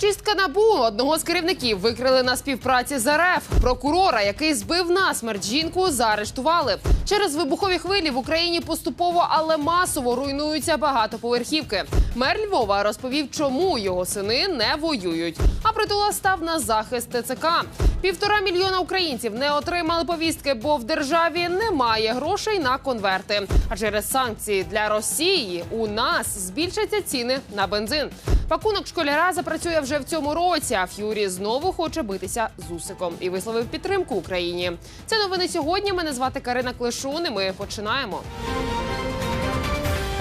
Чистка набу одного з керівників викрили на співпраці з РФ. Прокурора, який збив насмерть жінку, заарештували. Через вибухові хвилі в Україні поступово, але масово руйнуються багатоповерхівки. Мер Львова розповів, чому його сини не воюють. А притула став на захист ТЦК. Півтора мільйона українців не отримали повістки, бо в державі немає грошей на конверти. А через санкції для Росії у нас збільшаться ціни на бензин. Пакунок школяра запрацює вже в цьому році. А Ф'юрі знову хоче битися з Усиком і висловив підтримку Україні. Це новини сьогодні. Мене звати Карина Клишун. і Ми починаємо.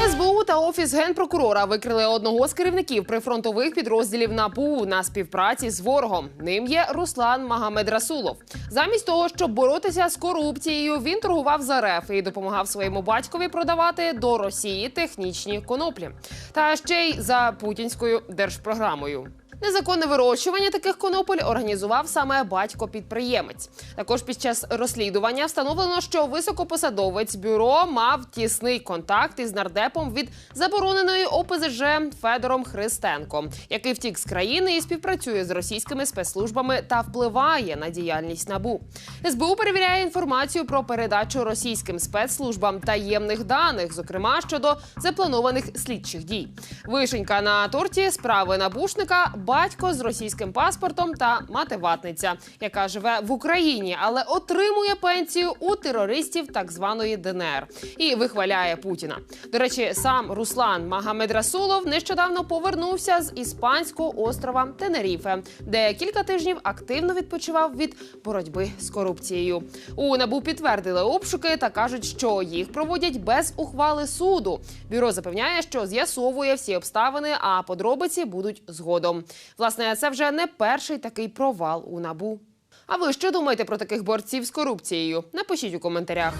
СБУ та офіс генпрокурора викрили одного з керівників прифронтових підрозділів НАБУ на співпраці з ворогом. Ним є Руслан Магамедрасулов. Замість того, щоб боротися з корупцією, він торгував за РФ і допомагав своєму батькові продавати до Росії технічні коноплі. Та ще й за путінською держпрограмою. Незаконне вирощування таких конополь організував саме батько-підприємець. Також під час розслідування встановлено, що високопосадовець бюро мав тісний контакт із нардепом від забороненої ОПЗЖ Федором Христенком, який втік з країни і співпрацює з російськими спецслужбами та впливає на діяльність набу. СБУ перевіряє інформацію про передачу російським спецслужбам таємних даних, зокрема щодо запланованих слідчих дій. Вишенька на торті справи набушника батько з російським паспортом та мати ватниця, яка живе в Україні, але отримує пенсію у терористів так званої ДНР і вихваляє Путіна. До речі, сам Руслан Магамедрасулов нещодавно повернувся з іспанського острова Тенеріфе, де кілька тижнів активно відпочивав від боротьби з корупцією. У набу підтвердили обшуки та кажуть, що їх проводять без ухвали суду. Бюро запевняє, що з'ясовує всі обставини, а подробиці будуть згодом. Власне, це вже не перший такий провал у набу. А ви що думаєте про таких борців з корупцією? Напишіть у коментарях.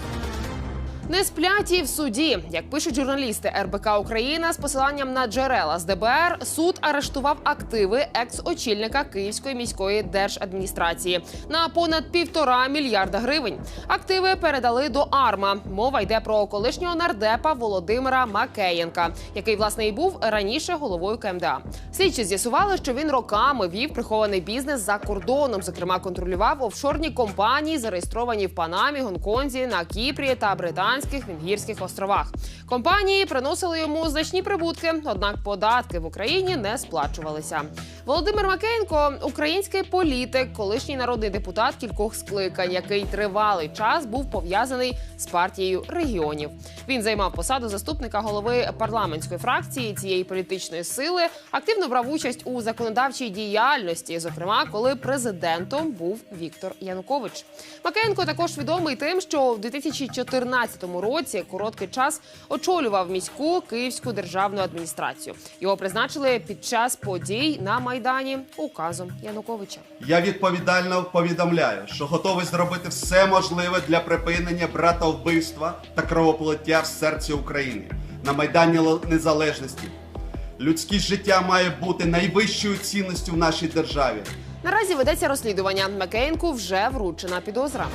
Не сплять і в суді, як пишуть журналісти РБК Україна з посиланням на джерела з ДБР, суд арештував активи екс-очільника Київської міської держадміністрації на понад півтора мільярда гривень. Активи передали до АРМА. Мова йде про колишнього нардепа Володимира Макеєнка, який власне і був раніше головою КМДА. Слідчі з'ясували, що він роками вів прихований бізнес за кордоном. Зокрема, контролював офшорні компанії, зареєстровані в Панамі, Гонконзі, на Кіпрі та Британських Венгірських островах. Компанії приносили йому значні прибутки, однак податки в Україні не сплачувалися. Володимир Макеєнко – український політик, колишній народний депутат кількох скликань, який тривалий час був пов'язаний з партією регіонів. Він займав посаду заступника голови парламентської фракції цієї політичної сили, активно брав участь у законодавчій діяльності, зокрема, коли президентом був Віктор Янукович. Макеєнко також відомий тим, що в 2014 році короткий час очолював міську київську державну адміністрацію. Його призначили під час подій на майдані указом Януковича. Я відповідально повідомляю, що готовий зробити все можливе для припинення братовбивства та кровополиття в серці України на Майдані Незалежності. Людське життя має бути найвищою цінністю в нашій державі. Наразі ведеться розслідування. Макеєнку вже вручена підозра.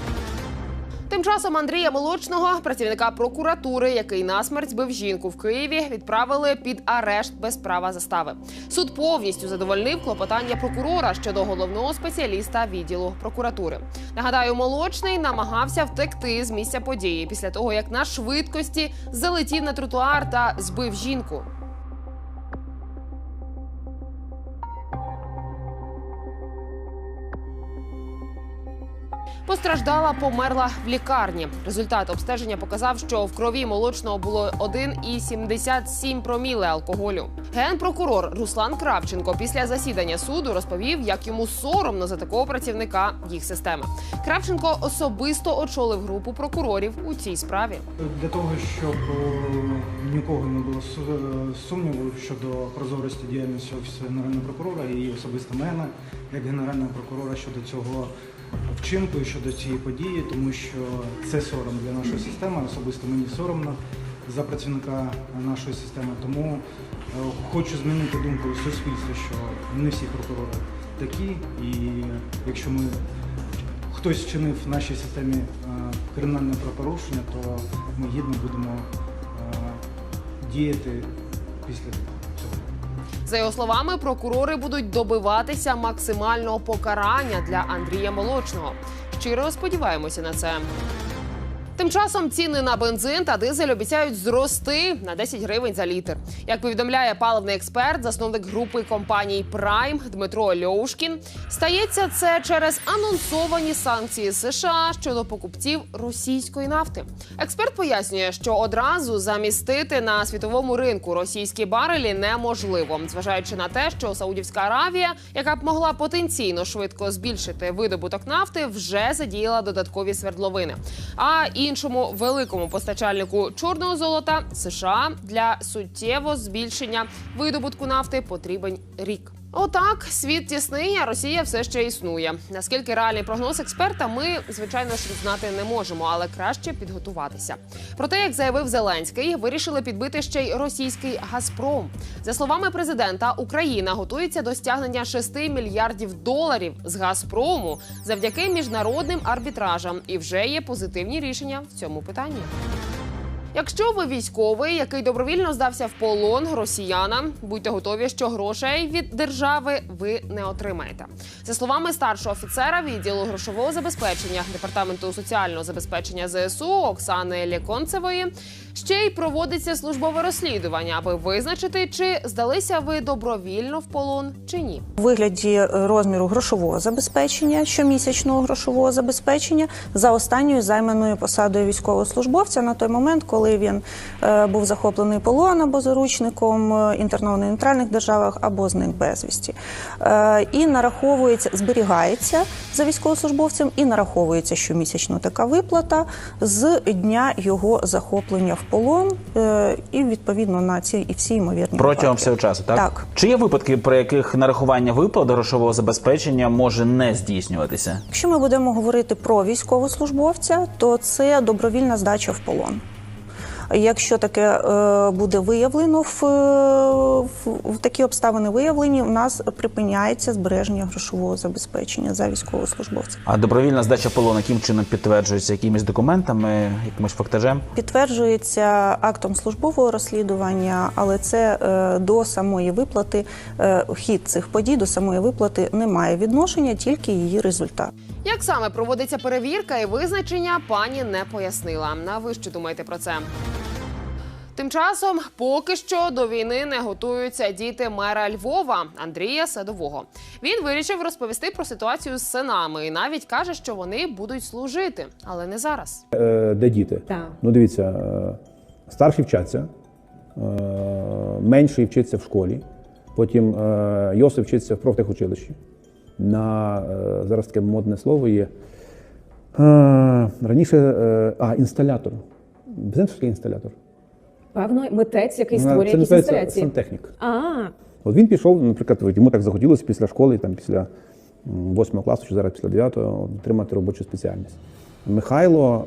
Тим часом Андрія Молочного, працівника прокуратури, який насмерть збив жінку в Києві, відправили під арешт без права застави. Суд повністю задовольнив клопотання прокурора щодо головного спеціаліста відділу прокуратури. Нагадаю, молочний намагався втекти з місця події після того, як на швидкості залетів на тротуар та збив жінку. Постраждала, померла в лікарні. Результат обстеження показав, що в крові молочного було 1,77 проміли алкоголю. Генпрокурор Руслан Кравченко після засідання суду розповів, як йому соромно за такого працівника їх системи. Кравченко особисто очолив групу прокурорів у цій справі. Для того, щоб е, нікого не було е, сумніву щодо прозорості діяльності Офісу Генерального прокурора і особисто мене, як Генерального прокурора щодо цього вчинку і щодо цієї події, тому що це сором для нашої системи, особисто мені соромно за працівника нашої системи. Тому е, хочу змінити думку суспільства, що не всі прокурори такі, і якщо ми хтось вчинив в нашій системі е, кримінальне правопорушення, то ми гідно будемо е, діяти після цього. За його словами, прокурори будуть добиватися максимального покарання для Андрія Молочного. Щиро сподіваємося на це. Тим часом ціни на бензин та дизель обіцяють зрости на 10 гривень за літр. Як повідомляє паливний експерт, засновник групи компаній Прайм Дмитро Льовушкін, стається це через анонсовані санкції США щодо покупців російської нафти. Експерт пояснює, що одразу замістити на світовому ринку російські барелі неможливо, зважаючи на те, що Саудівська Аравія, яка б могла потенційно швидко збільшити видобуток нафти, вже задіяла додаткові свердловини. А іншому великому постачальнику чорного золота США для суттєво збільшення видобутку нафти потрібен рік. Отак, світ тісний, а Росія все ще існує. Наскільки реальний прогноз експерта, ми звичайно ж знати не можемо, але краще підготуватися. Проте, як заявив Зеленський, вирішили підбити ще й російський Газпром. За словами президента, Україна готується до стягнення 6 мільярдів доларів з Газпрому завдяки міжнародним арбітражам, і вже є позитивні рішення в цьому питанні. Якщо ви військовий, який добровільно здався в полон росіянам, будьте готові, що грошей від держави ви не отримаєте. За словами старшого офіцера відділу грошового забезпечення департаменту соціального забезпечення ЗСУ Оксани Лєконцевої, ще й проводиться службове розслідування, аби визначити, чи здалися ви добровільно в полон чи ні. у вигляді е, розміру грошового забезпечення, щомісячного грошового забезпечення за останньою займаною посадою військовослужбовця на той момент, коли він е, був захоплений полон або заручником, е, інтернований в нейтральних державах або зник безвісті. Е, і нараховується, зберігається за військовослужбовцем і нараховується щомісячно така виплата з дня його захоплення в полон е, і відповідно на ці і всі ймовірні Протягом випадки. всього часу, так? Так. Чи є випадки, при яких нарахування виплат грошового забезпечення може не здійснюватися? Якщо ми будемо говорити про військовослужбовця, то це добровільна здача в полон. Якщо таке е, буде виявлено в, в, такі обставини виявлені, у нас припиняється збереження грошового забезпечення за військовослужбовця. А добровільна здача полону яким чином підтверджується якимись документами, якимось фактажем? Підтверджується актом службового розслідування, але це е, до самої виплати, е, хід цих подій до самої виплати не має відношення, тільки її результат. Як саме проводиться перевірка і визначення, пані не пояснила. А ви що думаєте про це? Тим часом, поки що до війни не готуються діти мера Львова Андрія Садового. Він вирішив розповісти про ситуацію з синами і навіть каже, що вони будуть служити, але не зараз. Е, де діти. Так. Ну, дивіться, е, старші вчаться, е, менший вчиться в школі, потім Йосип вчиться в профтехучилищі. На е, зараз таке модне слово є. Е, Раніше е, а, інсталятор. Знаєте, що таке інсталятор? Певно, митець, який створює якісь інсталяції. сантехнік. А, От він пішов, наприклад, йому так захотілося після школи, там, після м, восьмого класу, чи зараз після дев'ятого, отримати робочу спеціальність. Михайло,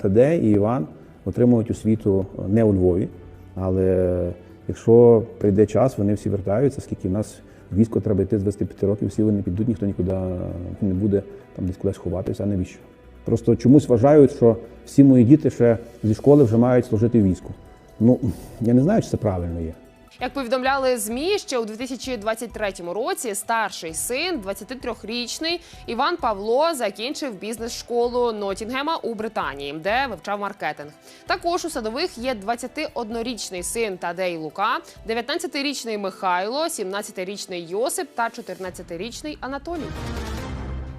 Таде і Іван отримують освіту не у Львові, але якщо прийде час, вони всі вертаються, скільки в нас військо треба йти з 25 років, всі вони підуть, ніхто нікуди не буде там десь кудись ховатися, а навіщо? Просто чомусь вважають, що всі мої діти ще зі школи вже мають служити війську. Ну, я не знаю, чи це правильно є. Як повідомляли змі, ще у 2023 році старший син, 23-річний Іван Павло, закінчив бізнес-школу Нотінгема у Британії, де вивчав маркетинг. Також у садових є 21-річний син Тадей Лука, 19-річний Михайло, 17-річний Йосип та 14-річний Анатолій.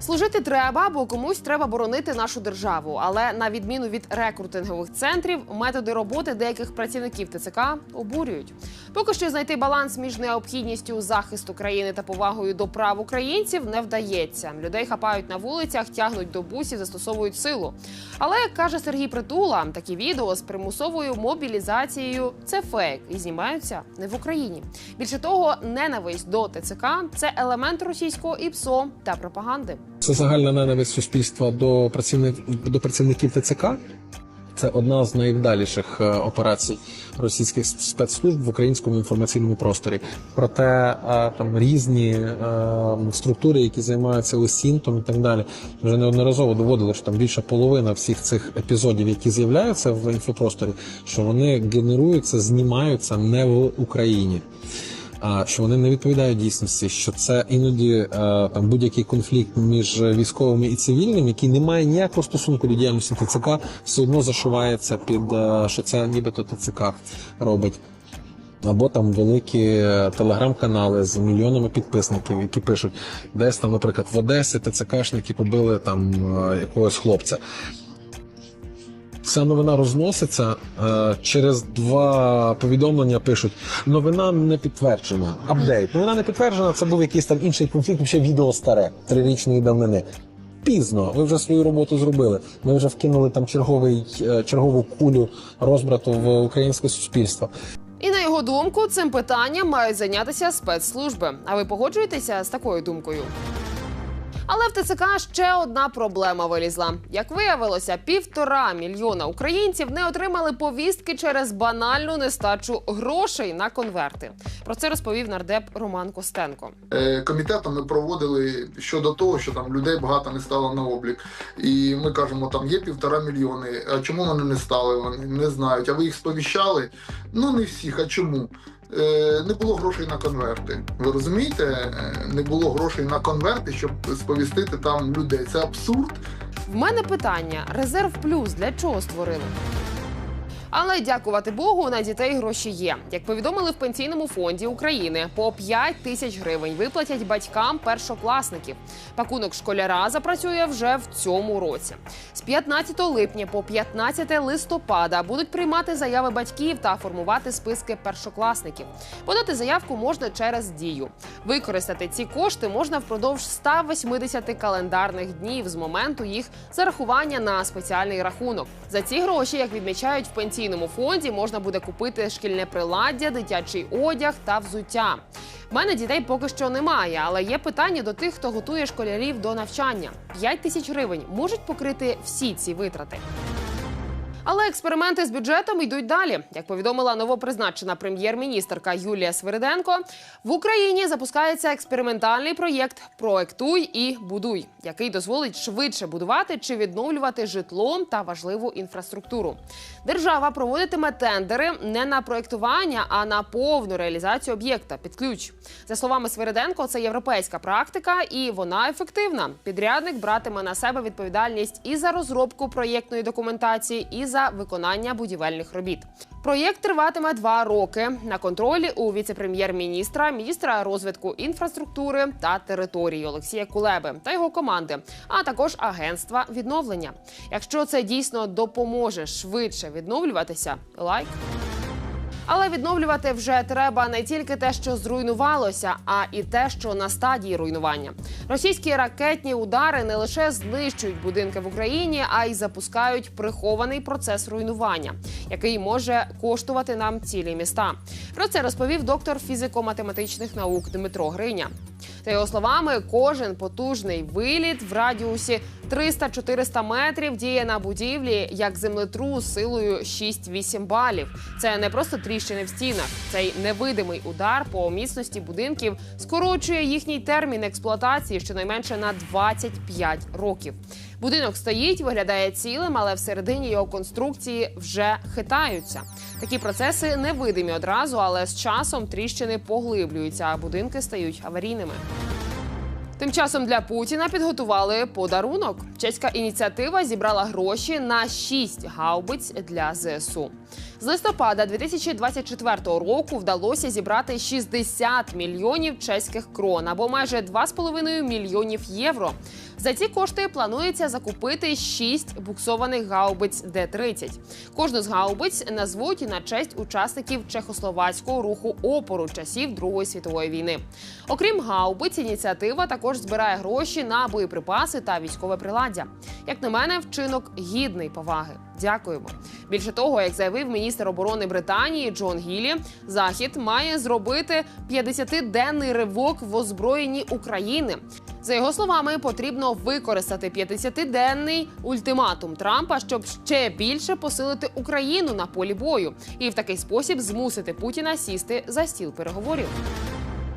Служити треба, бо комусь треба боронити нашу державу. Але на відміну від рекрутингових центрів, методи роботи деяких працівників ТЦК обурюють. Поки що знайти баланс між необхідністю захисту країни та повагою до прав українців не вдається. Людей хапають на вулицях, тягнуть до бусів, застосовують силу. Але як каже Сергій Притула, такі відео з примусовою мобілізацією це фейк і знімаються не в Україні. Більше того, ненависть до ТЦК це елемент російського ІПСО та пропаганди. Це загальна ненависть суспільства до працівник до працівників ТЦК. Це одна з найвдаліших е, операцій російських спецслужб в українському інформаційному просторі. Проте е, там різні е, структури, які займаються осінтом і так далі, вже неодноразово доводили, що там більша половина всіх цих епізодів, які з'являються в інфопросторі, що вони генеруються, знімаються не в Україні. Що вони не відповідають дійсності, що це іноді е, там будь-який конфлікт між військовими і цивільними, який не має ніякого стосунку до діяльності ТЦК, все одно зашивається під е, що це нібито ТЦК робить. Або там великі е, телеграм-канали з мільйонами підписників, які пишуть, десь там, наприклад, в Одесі ТЦКшники побили там якогось хлопця. Ця новина розноситься е, через два повідомлення. Пишуть: новина не підтверджена. Апдейт. Новина не підтверджена. Це був якийсь там інший конфлікт. Ще відео старе трирічної давнини. Пізно, ви вже свою роботу зробили. Ми вже вкинули там черговий е, чергову кулю розбрату в українське суспільство. І на його думку, цим питанням мають зайнятися спецслужби. А ви погоджуєтеся з такою думкою? Але в ТЦК ще одна проблема вилізла. Як виявилося, півтора мільйона українців не отримали повістки через банальну нестачу грошей на конверти. Про це розповів нардеп Роман Костенко. Е, комітетом ми проводили щодо того, що там людей багато не стало на облік. І ми кажемо, там є півтора мільйони. А чому вони не стали? Вони не знають. А ви їх сповіщали? Ну не всіх. А чому? Е, Не було грошей на конверти. Ви розумієте? Е, Не було грошей на конверти, щоб сповістити там людей. Це абсурд. В мене питання: резерв плюс для чого створили? Але дякувати Богу, на дітей гроші є. Як повідомили в пенсійному фонді України, по 5 тисяч гривень виплатять батькам першокласників. Пакунок школяра запрацює вже в цьому році. З 15 липня по 15 листопада будуть приймати заяви батьків та формувати списки першокласників. Подати заявку можна через дію. Використати ці кошти можна впродовж 180 календарних днів з моменту їх зарахування на спеціальний рахунок. За ці гроші, як відмічають в пенсійному фонді, можна буде купити шкільне приладдя, дитячий одяг та взуття. В мене дітей поки що немає, але є питання до тих, хто готує школярів до навчання. 5 тисяч гривень можуть покрити всі ці витрати. Але експерименти з бюджетом йдуть далі. Як повідомила новопризначена прем'єр-міністерка Юлія Свириденко, в Україні запускається експериментальний проєкт Проектуй і будуй, який дозволить швидше будувати чи відновлювати житло та важливу інфраструктуру. Держава проводитиме тендери не на проєктування, а на повну реалізацію об'єкта під ключ. За словами Свириденко, це європейська практика, і вона ефективна. Підрядник братиме на себе відповідальність і за розробку проєктної документації, і за виконання будівельних робіт. Проєкт триватиме два роки на контролі у віце-прем'єр-міністра, міністра розвитку інфраструктури та території Олексія Кулеби та його команди, а також агентства відновлення. Якщо це дійсно допоможе швидше відновлюватися, лайк. Але відновлювати вже треба не тільки те, що зруйнувалося, а і те, що на стадії руйнування. Російські ракетні удари не лише знищують будинки в Україні, а й запускають прихований процес руйнування, який може коштувати нам цілі міста. Про це розповів доктор фізико-математичних наук Дмитро Гриня. За його словами, кожен потужний виліт в радіусі 300-400 метрів діє на будівлі як землетрус силою 6-8 балів. Це не просто тріщини в стінах. Цей невидимий удар по міцності будинків скорочує їхній термін експлуатації щонайменше на 25 років. Будинок стоїть, виглядає цілим, але всередині його конструкції вже хитаються. Такі процеси невидимі одразу, але з часом тріщини поглиблюються, а будинки стають аварійними. Тим часом для Путіна підготували подарунок. Чеська ініціатива зібрала гроші на 6 гаубиць для ЗСУ. З листопада 2024 року вдалося зібрати 60 мільйонів чеських крон або майже 2,5 мільйонів євро. За ці кошти планується закупити 6 буксованих гаубиць Д-30. Кожну з гаубиць назвуть на честь учасників чехословацького руху опору часів Другої світової війни. Окрім гаубиць, ініціатива також збирає гроші на боєприпаси та військове приладдя. Як на мене, вчинок гідний поваги. Дякуємо. Більше того, як заявив міністр оборони Британії Джон Гілі, захід має зробити 50-денний ривок в озброєнні України. За його словами, потрібно використати 50-денний ультиматум Трампа, щоб ще більше посилити Україну на полі бою, і в такий спосіб змусити Путіна сісти за стіл переговорів.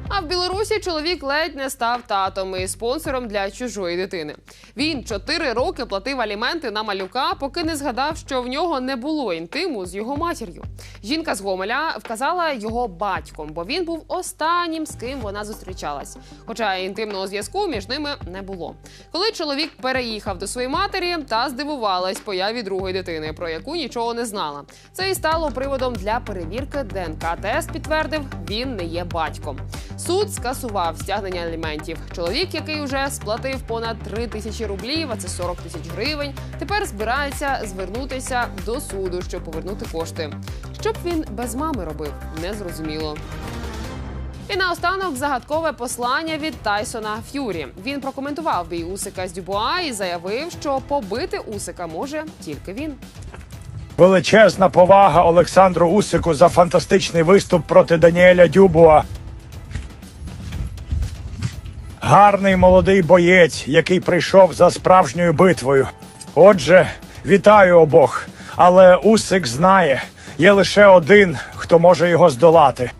А в Білорусі чоловік ледь не став татом і спонсором для чужої дитини. Він чотири роки платив аліменти на малюка, поки не згадав, що в нього не було інтиму з його матір'ю. Жінка з Гомеля вказала його батьком, бо він був останнім, з ким вона зустрічалась. Хоча інтимного зв'язку між ними не було. Коли чоловік переїхав до своєї матері, та здивувалась появі другої дитини, про яку нічого не знала. Це і стало приводом для перевірки ДНК. Тест підтвердив, він не є батьком. Суд скасував стягнення аліментів. Чоловік, який вже сплатив понад 3 тисячі рублів, а це 40 тисяч гривень, тепер збирається звернутися до суду, щоб повернути кошти. Що б він без мами робив, незрозуміло. І наостанок загадкове послання від Тайсона Ф'юрі. Він прокоментував бій Усика з Дюбуа і заявив, що побити Усика може тільки він. Величезна повага Олександру Усику за фантастичний виступ проти Даніеля Дюбуа. Гарний молодий боєць, який прийшов за справжньою битвою. Отже, вітаю обох. Але Усик знає, є лише один, хто може його здолати.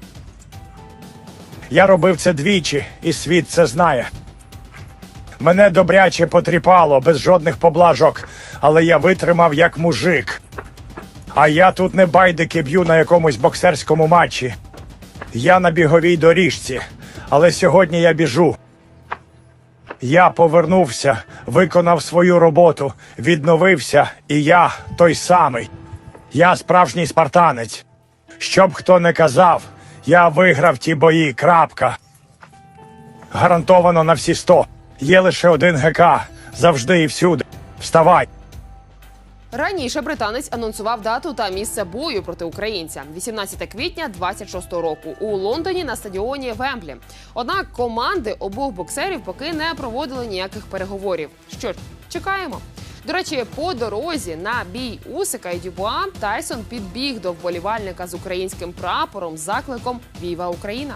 Я робив це двічі, і світ це знає. Мене добряче потріпало, без жодних поблажок, але я витримав як мужик. А я тут не байдики б'ю на якомусь боксерському матчі. Я на біговій доріжці, але сьогодні я біжу. Я повернувся, виконав свою роботу, відновився, і я той самий. Я справжній спартанець. Щоб хто не казав, я виграв ті бої. Крапка. Гарантовано на всі сто. Є лише один ГК. Завжди і всюди. Вставай. Раніше британець анонсував дату та місце бою проти українця 18 квітня 26-го року у Лондоні на стадіоні Вемблі. Однак команди обох боксерів поки не проводили ніяких переговорів. Що ж, чекаємо. До речі, по дорозі на бій Усика і Дюбуа Тайсон підбіг до вболівальника з українським прапором з закликом Віва Україна.